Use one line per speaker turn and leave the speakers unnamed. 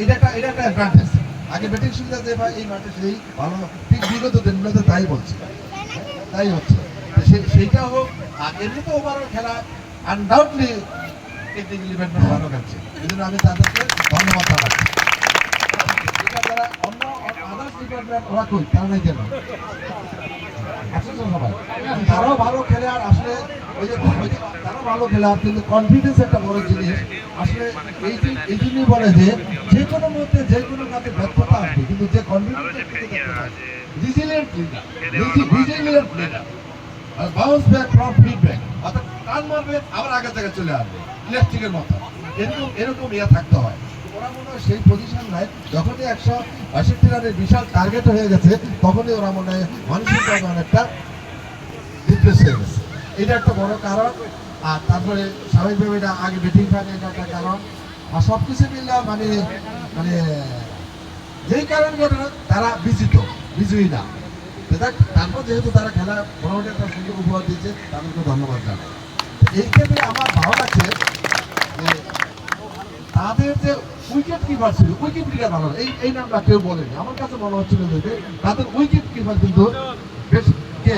এই তাই বলছে। তাই হচ্ছে। সেইটা হোক আর এমনি তো ওভারঅল খেলা আনডাউটলি ভালো খেলছে। এই জন্য আমি তাদেরকে ধন্যবাদ জানাচ্ছি। এটা অন্য আদার্স ডিপার্টমেন্ট ওরা কই? তারা নাই কেন তো সবাই। তারাও ভালো খেলে আর ওই যে ওই ভালো কিন্তু কনফিডেন্স একটা বড় জিনিস। আসলে এই জন্যই বলে যে যে কোনো মধ্যে যে কোনো কাজে ব্যর্থতা আসবে কিন্তু যে confidence resilient leader resilient leader R bounce back from feedback অর্থাৎ টান মারবে আবার আগের জায়গায় চলে আসবে। ইলেকট্রিকের মতো। এরকম এরকম ইয়ে থাকতে হয়। ওরা মনে হয় সেই পজিশন নাই। যখনই একশো বাষট্টি রানের বিশাল টার্গেট হয়ে গেছে তখনই ওরা মনে হয় মানসিকভাবে অনেকটা ডিপ্রেস হয়ে গেছে। এটা একটা বড় কারণ। আর তারপরে স্বাভাবিকভাবে এটা আগে ব্যাটিং ফাইনে এটা একটা কারণ। আর সব কিছু মিলে মানে মানে যেই কারণ ঘটনা তারা বিজিত, বিজয়ী না। তারপর যেহেতু তারা খেলা মোটামুটি একটা সুন্দর উপহার দিয়েছে, তাদেরকে ধন্যবাদ জানাই। এই ক্ষেত্রে আমার ভালো লাগছে যে, তাদের যে উইকেট কিপার ছিল উইকেট কিপার ভালো, এই এই নামটা কেউ বলেনি। আমার কাছে মনে হচ্ছিল যে, তাদের উইকেট কিপার কিন্তু বেশ কে